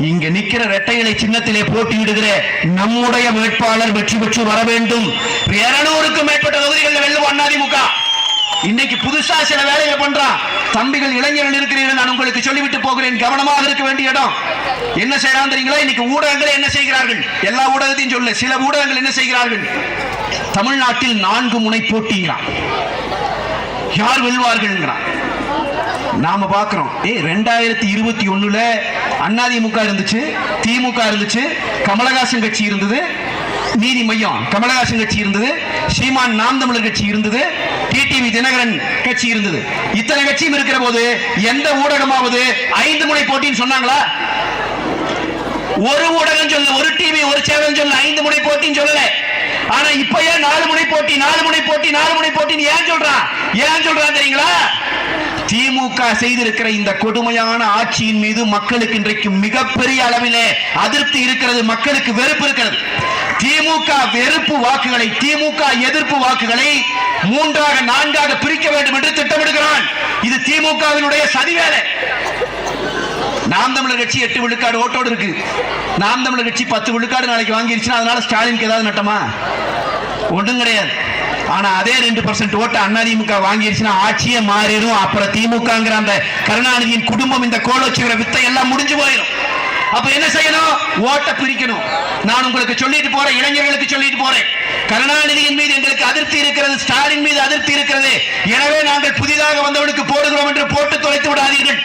இங்க நிக்கிற இரட்டைகளை சின்னத்திலே போட்டியிடுகிற நம்முடைய வேட்பாளர் வெற்றி பெற்று வர வேண்டும். இருநூறுக்கும் மேற்பட்ட தொகுதிகளில் வெல்லுவோம் அதிமுக இன்னைக்கு புதுசா சில வேலையை பண்றான் தம்பிகள் இளைஞர்கள் இருக்கிறீர்கள் நான் உங்களுக்கு சொல்லிவிட்டு போகிறேன். கவனமாக இருக்க வேண்டிய இடம். என்ன செய்யறான் தெரியுங்களா? இன்னைக்கு ஊடகங்கள் என்ன செய்கிறார்கள்? எல்லா ஊடகத்தையும் சொல்ல. சில ஊடகங்கள் என்ன செய்கிறார்கள்? தமிழ்நாட்டில் நான்கு முனை போட்டிங்கிறான். யார் வெல்வார்கள் நாம பாக்குறோம். ஏ ரெண்டாயிரத்தி இருபத்தி ஒண்ணுல அதிமுக இருந்துச்சு திமுக இருந்துச்சு கமலஹாசன் கட்சி இருந்தது நீதி மையம் கமலஹாசன் கட்சி இருந்தது சீமான் நாம் தமிழர் கட்சி இருந்தது டிடிவி தினகரன் கட்சி இருந்தது. இத்தனை கட்சியும் இருக்கிற போது எந்த ஊடகமாவது ஐந்து முனை போட்டின்னு சொன்னாங்களா? ஒரு ஊடகம் சொல்ல ஒரு டிவி ஒரு சேனல் சொல்ல ஐந்து முனை போட்டின்னு சொல்லல. ஆனா இப்ப ஏன் நாலு முனை போட்டி நாலு முனை போட்டி நாலு முனை போட்டின்னு ஏன் சொல்றான்? ஏன் சொல்றான் தெரியுங்களா? திமுக செய்திருக்கிற இந்த கொடுமையான ஆட்சியின் மீது மக்களுக்கு இன்றைக்கு மிகப்பெரிய அளவிலே அதிருப்தி இருக்கிறது மக்களுக்கு வெறுப்பு இருக்கிறது. திமுக வெறுப்பு வாக்குகளை திமுக எதிர்ப்பு வாக்குகளை மூன்றாக நான்காக பிரிக்க வேண்டும் என்று திட்டமிடுகிறான். இது திமுகவினுடைய சதி வேலை. நாம் தமிழர் கட்சி எட்டு விழுக்காடு ஓட்டோடு இருக்கு. நாம் தமிழர் கட்சி பத்து விழுக்காடு நாளைக்கு வாங்கிருச்சுன்னா அதனால ஸ்டாலினுக்கு ஏதாவது நட்டமா? ஒன்றும் கிடையாது. ஆனா அதே ரெண்டு பர்சன்ட் ஓட்டு அதிமுக வாங்கிடுச்சுன்னா ஆட்சியே மாறிடும் அப்புறம் திமுகங்கிற அந்த கருணாநிதியின் குடும்பம் இந்த கோலோச்சுகிற வித்தை எல்லாம் முடிஞ்சு போயிடும் அப்ப என்ன செய்யணும்? ஓட்ட பிரிக்கணும். நான் உங்களுக்கு சொல்லிட்டு போறேன் இளைஞர்களுக்கு சொல்லிட்டு போறேன். கருணாநிதியின் மீது எங்களுக்கு அதிருப்தி இருக்கிறது ஸ்டாலின் மீது அதிருப்தி இருக்கிறது. எனவே நாங்கள் புதிதாக வந்தவனுக்கு போடுகிறோம் என்று போட்டு தொலைத்து விடாதீர்கள்.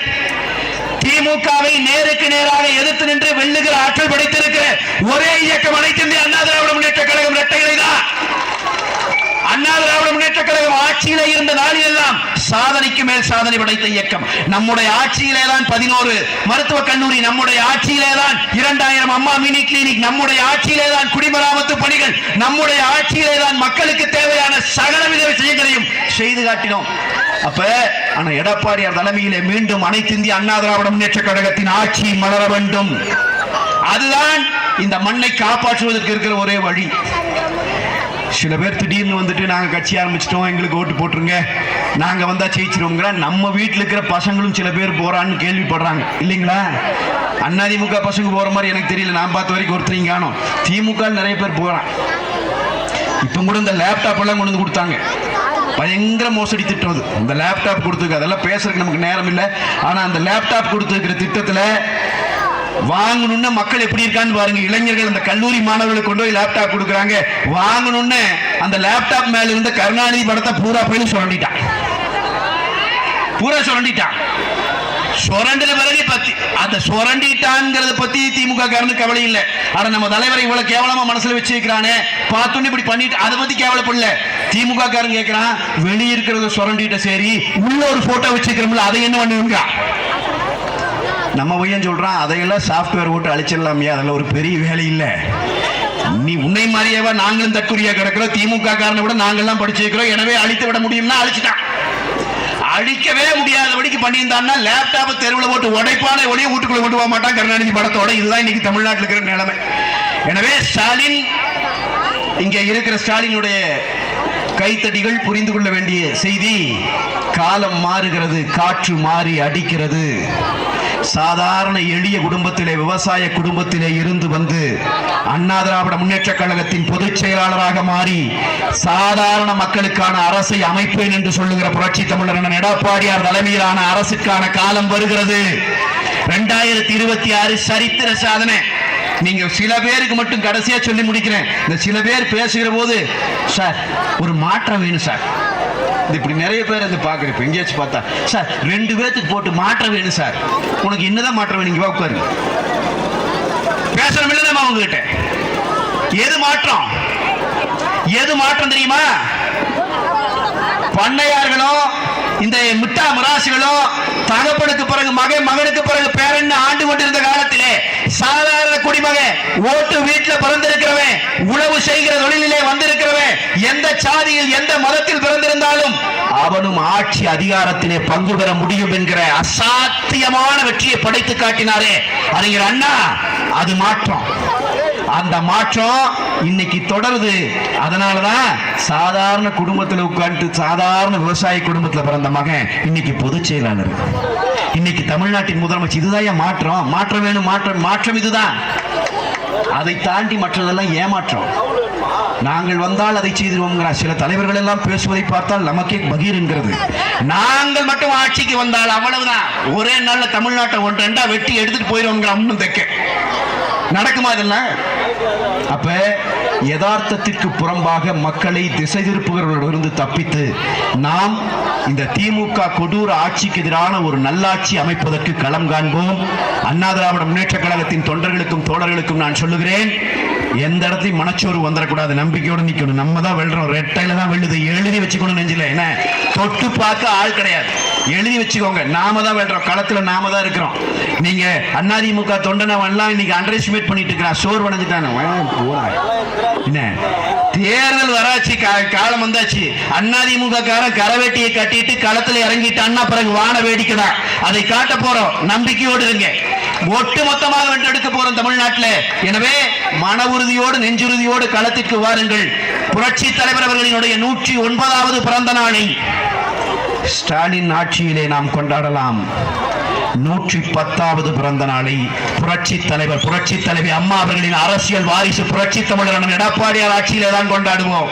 திமுகவை நேருக்கு நேராக எதிர்த்து நின்று வெல்லுகிற ஆற்றல் படைத்திருக்கிற ஒரே இயக்கம் அனைத்து இந்திய அண்ணா திராவிட முன்னேற்ற கழகம் இரட்டைகளை தான் அண்ணா திராவிட முன்னேற்ற கழகம் ஆட்சியிலே இருந்த நாளில் எல்லாம் சாதனைக்கு மேல் சாதனை படைத்த இயக்கம். நம்முடைய ஆட்சியிலே தான் பதினோரு மருத்துவ கல்லூரி நம்முடைய ஆட்சியிலே தான் இரண்டாயிரம் அம்மா மினி கிளினிக் நம்முடைய ஆட்சியிலே தான் குடிமராமத்து பணிகள் நம்முடைய ஆட்சியிலே தான் மக்களுக்கு தேவையான சகல வித விஷயங்களையும் செய்து காட்டினோம். அப்ப ஆனா எடப்பாடியார் தலைமையிலே மீண்டும் அனைத்து இந்திய அண்ணா திராவிட முன்னேற்ற கழகத்தின் ஆட்சி மலர வேண்டும். அதுதான் இந்த மண்ணை காப்பாற்றுவதற்கு இருக்கிற ஒரே வழி. சில பேர் திடீர்னு வந்துட்டு நாங்க கட்சி ஆரம்பிச்சிட்டோம் எங்களுக்கு ஓட்டு போட்டுருங்க. நாங்க வந்தா ஜெயிச்சிருவோங்கிற நம்ம வீட்டில் இருக்கிற பசங்களும் சில பேர் போறான்னு கேள்விப்படுறாங்க. இல்லைங்களா? அதிமுக பசங்க போற மாதிரி எனக்கு தெரியல. நான் பார்த்த வரைக்கும் ஒருத்தரையும் காணும். திமுக நிறைய பேர் போறான். இப்போ கூட இந்த லேப்டாப் எல்லாம் கொண்டு வந்து கொடுத்தாங்க. பயங்கர மோசடி திட்டம் அது. இந்த லேப்டாப் கொடுத்துருக்கு அதெல்லாம் பேசுறதுக்கு நமக்கு நேரம் இல்லை. ஆனா அந்த லேப்டாப் கொடுத்துருக்கிற திட்டத்துல வாங்கணும்னு மக்கள் எப்படி இருக்கான்னு பாருங்க. இளைஞர்கள் அந்த கல்லூரி மாணவர்களுக்கு கொண்டு போய் லேப்டாப் கொடுக்குறாங்க. வாங்கணும்னு அந்த லேப்டாப் மேல இருந்த கருணாநிதி படத்தை பூரா போய் சுரண்டிட்டான் பூரா சுரண்டிட்டான் சுரண்டின பிறகு பத்தி அந்த சுரண்டிட்டான்ங்கிறத பத்தி திமுக காரனு கவலை இல்லை. ஆனா நம்ம தலைவரை இவ்வளவு கேவலமா மனசுல வச்சிருக்கிறானே. பார்த்தோன்னு இப்படி பண்ணிட்டு அதை பத்தி கேவலப்படல. திமுக காரன் கேட்கிறான் வெளியே இருக்கிறத சுரண்டிட்ட சரி உள்ள ஒரு போட்டோ வச்சிருக்கிறோம்ல அதை என்ன பண்ணுவீங்க? நம்ம பையன் சொல்றான் அதையெல்லாம் சாஃப்ட்வேர் போட்டு அழிச்சிடலாமே அதில் ஒரு பெரிய வேலை இல்லை. நீ உன்னை மாதிரியேவா நாங்களும் தற்கொலையா கிடக்கிறோம் திமுக காரனை விட நாங்கள்லாம் படிச்சிருக்கிறோம் எனவே அழித்து விட முடியும்னா அழிச்சிட்டான். அழிக்கவே முடியாதபடிக்கு பண்ணியிருந்தான்னா லேப்டாப் தெருவில் போட்டு உடைப்பான ஒளிய வீட்டுக்குள்ள கொண்டு போக மாட்டான் கருணாநிதி படத்தோட. இதுதான் இன்னைக்கு தமிழ்நாட்டில் இருக்கிற நிலைமை. எனவே ஸ்டாலின் இங்கே இருக்கிற ஸ்டாலினுடைய கைத்தடிகள் புரிந்து கொள்ள வேண்டிய செய்தி காலம் மாறுகிறது காற்று மாறி அடிக்கிறது. சாதாரண எளிய குடும்பத்திலே விவசாய குடும்பத்திலே இருந்து வந்து அண்ணா திராவிட முன்னேற்ற கழகத்தின் பொதுச் செயலாளராக மாறி சாதாரண மக்களுக்கான அரசை அமைப்பேன் என்று சொல்லுகிற புரட்சி தமிழர் என எடப்பாடியார் தலைமையிலான அரசுக்கான காலம் வருகிறது. இரண்டாயிரத்தி இருபத்தி ஆறு சரித்திர சாதனை. நீங்க சில பேருக்கு மட்டும் கடைசியா சொல்லி முடிக்கிறேன். இந்த சில பேர் பேசுகிற போது சார் ஒரு மாற்றம் வேணும் சார். இது இப்படி நிறைய பேர் வந்து பார்க்குறப்ப எங்கேயாச்சும் பார்த்தா சார் ரெண்டு பேர்த்துக்கு போட்டு மாற்றம் வேணும் சார். உனக்கு என்னதான் மாற்றம் வேணும் இங்கே வா உட்காரு. பேசணும் இல்லை நம்ம அவங்ககிட்ட எது மாற்றம்? எது மாற்றம் தெரியுமா? பண்ணையார்களோ இந்த மிட்டா மிராசுகளும் தகப்பனுக்கு பிறகு மகன் மகனுக்கு பிறகு பேரன் ஆண்டு கொண்டிருந்த காலத்திலே சாதாரண குடிமகன் ஓட்டு வீட்டில் பிறந்திருக்கிறவன் உழவு செய்கிற தொழிலில் சாதியில் எந்த மதத்தில் பிறந்திருந்தாலும் அவனும் ஆட்சி அதிகாரத்திலே பங்கு பெற முடியும் என்கிற அசாத்தியமான வெற்றியை படைத்து காட்டினாரே. அறிஞர் அண்ணா அது மாற்றம். அந்த மாற்றம் இன்னைக்கு தொடருது. அதனாலதான் சாதாரண குடும்பத்தில் உட்காந்து சாதாரண விவசாய குடும்பத்தில் பிறந்த மகன் இன்னைக்கு பொதுச் செயலாளர். இன்னைக்கு தமிழ்நாட்டின் முதலமைச்சர். இதுதான் மாற்றம்? மாற்றம் வேணும் மாற்றம் மாற்றம் இதுதான். அதை தாண்டி மற்றதெல்லாம் ஏமாற்றம். நாங்கள் வந்தால் அதை செய்திருவோங்கிறார் சில தலைவர்கள் எல்லாம் பேசுவதை பார்த்தால் நமக்கே பகீர் என்கிறது. நாங்கள் மட்டும் ஆட்சிக்கு வந்தால் அவ்வளவுதான். ஒரே நாள்ல தமிழ்நாட்டை ஒன்று ரெண்டா வெட்டி எடுத்துட்டு போயிடுவோங்கிற இன்னும் தைக்க. நடக்குமா இதெல்லாம்? அப்ப யதார்த்தத்திற்கு புறம்பாக மக்களை திசை திருப்புகிறவர்களிடமிருந்து தப்பித்து நாம் இந்த திமுக கொடூர ஆட்சிக்கு எதிரான ஒரு நல்லாட்சி அமைப்பதற்கு களம் காண்போம். அண்ணா திராவிட முன்னேற்ற கழகத்தின் தொண்டர்களுக்கும் தோழர்களுக்கும் நான் சொல்லுகிறேன் எந்த இடத்தையும் மனச்சோறு வந்துடக்கூடாது நம்பிக்கையோடு நிக்கணும். நம்ம தான் வெல்றோம். ரெட்டையில தான் வெல்லுது. எழுதி வச்சுக்கணும் நெஞ்சில. என்ன? தொட்டு பார்க்க ஆள் கிடையாது. எழுதி வச்சுக்கோங்க. நாம தான் வெல்றோம். களத்துல நாம தான் இருக்கிறோம். நீங்க அதிமுக தொண்டனவன்லாம் இன்னைக்கு அண்டர் எஸ்டிமேட் பண்ணிட்டு இருக்கிறான் சோர் வணைஞ்சிட்டானு என்ன? தேர்தல் வராச்சு. காலம் வந்தாச்சு. அதிமுக காரன் கரவேட்டியை கட்டிட்டு களத்துல இறங்கிட்டான்னா பிறகு வான வேடிக்கைதான் அதை காட்ட போறோம். நம்பிக்கையோடு இருங்க. ஒட்டு மொத்தமாக வென்றெடுக்க போறோம் தமிழ்நாட்டில். எனவே மன உறுதியோடு நெஞ்சுறுதியோடு களத்திற்கு வாருங்கள். புரட்சி தலைவர் அவர்களினுடைய நூற்றி ஒன்பதாவது பிறந்த நாளை ஸ்டாலின் ஆட்சியிலே நாம் கொண்டாடலாம். நூற்றி பத்தாவது பிறந்த நாளை புரட்சி தலைவர் புரட்சி தலைவி அம்மா அவர்களின் அரசியல் வாரிசு புரட்சி தமிழர் எடப்பாடியார் ஆட்சியிலே தான் கொண்டாடுவோம்.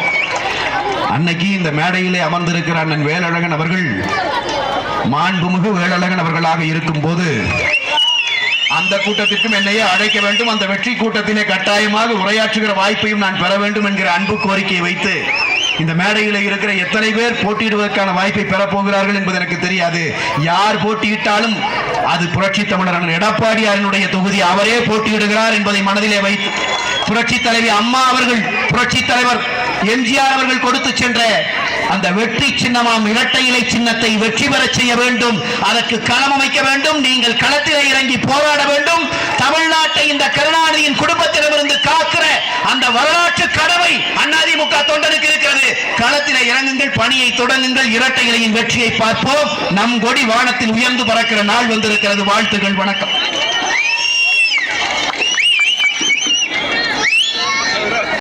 அன்னைக்கு இந்த மேடையிலே அமர்ந்திருக்கிற அண்ணன் வேலழகன் அவர்கள் மாண்புமிகு வேலழகன் அவர்களாக இருக்கும் போது அந்த கூட்டத்திற்கும் என்னையே அழைக்க வேண்டும். அந்த வெற்றி கூட்டத்திலே கட்டாயமாக உரையாற்றுகிற வாய்ப்பையும் நான் பெற வேண்டும் என்கிற அன்பு கோரிக்கையை வைத்து இந்த மேடையில் இருக்கிற எத்தனை பேர் போட்டியிடுவதற்கான வாய்ப்பை பெறப்போகிறார்கள் என்பது எனக்கு தெரியாது. யார் போட்டியிட்டாலும் அது புரட்சி தமிழர் எடப்பாடியாரினுடைய தொகுதி. அவரே போட்டியிடுகிறார் என்பதை மனதிலே வைத்து புரட்சி தலைவி அம்மா அவர்கள் புரட்சி தலைவர் எம்ஜிஆர் அவர்கள் கொடுத்து சென்ற அந்த வெற்றி சின்னமாம் இரட்டை இலை சின்னத்தை வெற்றி பெறச் செய்ய வேண்டும். அதற்கு களம் அமைக்க வேண்டும். நீங்கள் களத்திலே இறங்கி போராட வேண்டும். தமிழ்நாட்டை இந்த கருணாநிதியின் குடும்பத்திடமிருந்து காக்கிற அந்த வரலாற்று கடமை அதிமுக தொண்டனுக்கு இருக்கிறது. களத்திலே இறங்குங்கள் பணியை தொடங்குங்கள் இரட்டை இலையின் வெற்றியை பார்ப்போம். நம் கொடி வானத்தில் உயர்ந்து பறக்கிற நாள் வந்திருக்கிறது. வாழ்த்துகள் வணக்கம்.